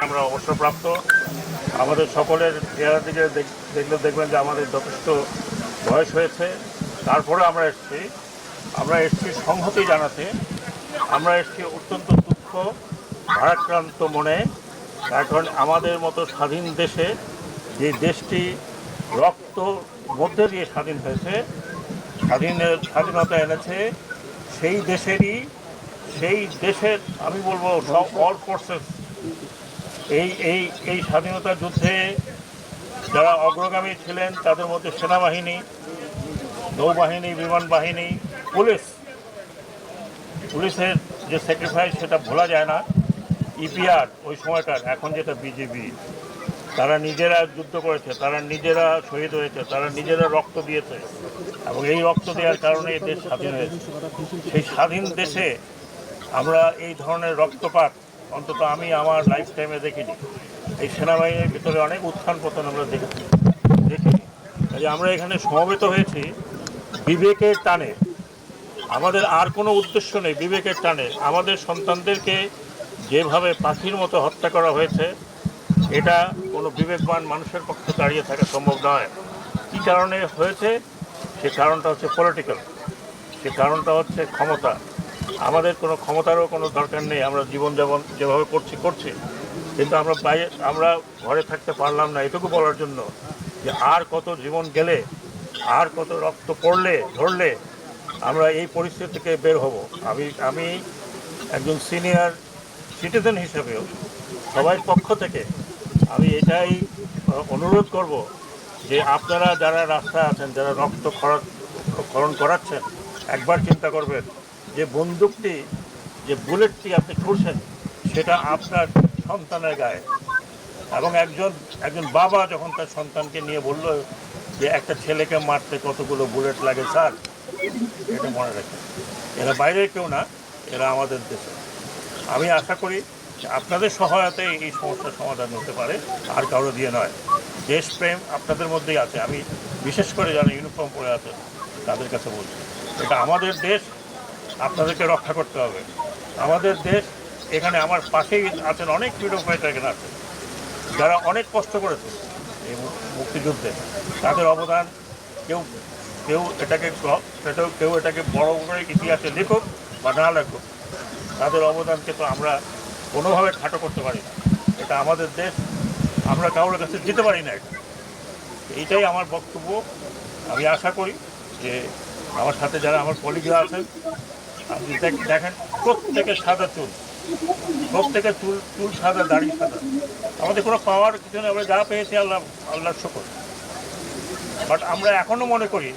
আমরা অবসরপ্রাপ্ত। আমাদের সকলের চেহারা দিকে দেখ- দেখলে দেখবেন যে আমাদের যথেষ্ট বয়স হয়েছে। তারপরে আমরা এসেছি। আমরা এসেছি সংহতি জানাতে। আমরা এসেছি অত্যন্ত দুঃখ ভারাক্রান্ত মনে। তার কারণ আমাদের মতো স্বাধীন দেশে যে দেশটি রক্ত মধ্যে দিয়ে স্বাধীন হয়েছে স্বাধীনের স্বাধীনতা এনেছে, সেই দেশেরই সেই দেশের, আমি বলব অল ফোর্সেস এই এই এই স্বাধীনতা যুদ্ধে যারা অগ্রগামী ছিলেন, তাদের মধ্যে সেনাবাহিনী, নৌবাহিনী, বিমান বাহিনী, পুলিশ, পুলিশের যে স্যাক্রিফাইস সেটা ভোলা যায় না। ইপিআর ওই সময়কার, এখন যেটা বিজেপি তারা নিজেরা যুদ্ধ করেছে, তারা নিজেরা শহীদ হয়েছে, তারা নিজেরা রক্ত দিয়েছে। এবং এই রক্ত দেওয়ার কারণে দেশ স্বাধীন হয়েছে। সেই স্বাধীন দেশে আমরা এই ধরনের রক্তপাত অন্তত আমি আমার লাইফ টাইমে দেখিনি। এই সেনাবাহিনীর ভিতরে অনেক উত্থান পতন আমরা দেখেছি। দেখিনি আমরা এখানে সমবেত হয়েছি, বিবেকের টানে। আমাদের আর কোনো উদ্দেশ্য নেই বিবেকের টানে। আমাদের সন্তানদেরকে যেভাবে পাখির মতো হত্যা করা হয়েছে, এটা কোনো বিবেকবান মানুষের পক্ষে দাঁড়িয়ে থাকা সম্ভব নয়। কী কারণে হয়েছে? সে কারণটা হচ্ছে পলিটিক্যাল সে কারণটা হচ্ছে ক্ষমতা। আমাদের কোনো ক্ষমতারও কোনো দরকার নেই, আমরা জীবন জীবনযাপন যেভাবে করছি করছি। কিন্তু আমরা বাইরে, আমরা ঘরে থাকতে পারলাম না, এটুকু বলার জন্য যে আর কত জীবন গেলে, আর কত রক্ত পড়লে, ঝরলে, আমরা এই পরিস্থিতি থেকে বের হব। আমি আমি একজন সিনিয়র সিটিজেন হিসেবেও সবার পক্ষ থেকে আমি এটাই অনুরোধ করব যে আপনারা যারা রাস্তায় আছেন, যারা রক্ত খরচ, খরণ করাচ্ছেন, একবার চিন্তা করবেন যে বন্দুকটি, যে বুলেটটি আপনি ছুড়ছেন সেটা আপনার সন্তানের গায়ে। এবং একজন একজন বাবা যখন তার সন্তানকে নিয়ে বলল যে একটা ছেলেকে মারতে কতগুলো বুলেট লাগে, স্যার, এটা মনে রাখে। এরা বাইরে কেউ না, এরা আমাদের দেশে আমি আশা করি আপনাদের সহায়তায় এই সমস্যার সমাধান হতে পারে, আর কারও দিয়ে নয়। দেশপ্রেম আপনাদের মধ্যেই আছে। আমি বিশেষ করে যারা ইউনিফর্ম পরে আছে, তাদের কাছে বলছি। এটা আমাদের দেশ আপনাদেরকে রক্ষা করতে হবে। আমাদের দেশ এখানে আমার পাশেই আছেন অনেক ফ্রিডম ফাইটার এখানে আছেন। যারা অনেক কষ্ট করেছে এই মুক্তিযুদ্ধে। তাদের অবদান কেউ কেউ এটাকে সেটাও কেউ এটাকে বড় করে ইতিহাসে লিখুক বা না লেখুক, তাদের অবদানকে তো আমরা কোনোভাবে খাটো করতে পারি না। এটা আমাদের দেশ, আমরা কারোর কাছে যেতে পারি না এটা। এইটাই আমার বক্তব্য। আমি আশা করি যে আমার সাথে যারা আমার কলিগরা আছেন আপনি দেখ- দেখেন, প্রত্যেকে সাদা চুল। প্রত্যেকের চুল চুল সাদা, দাড়ি সাদা। আমাদের কোনো পাওয়ার কিছু নেই, আমরা যা পেয়েছি, আল্লাহ, আল্লাহর শকর। বাট আমরা এখনও মনে করি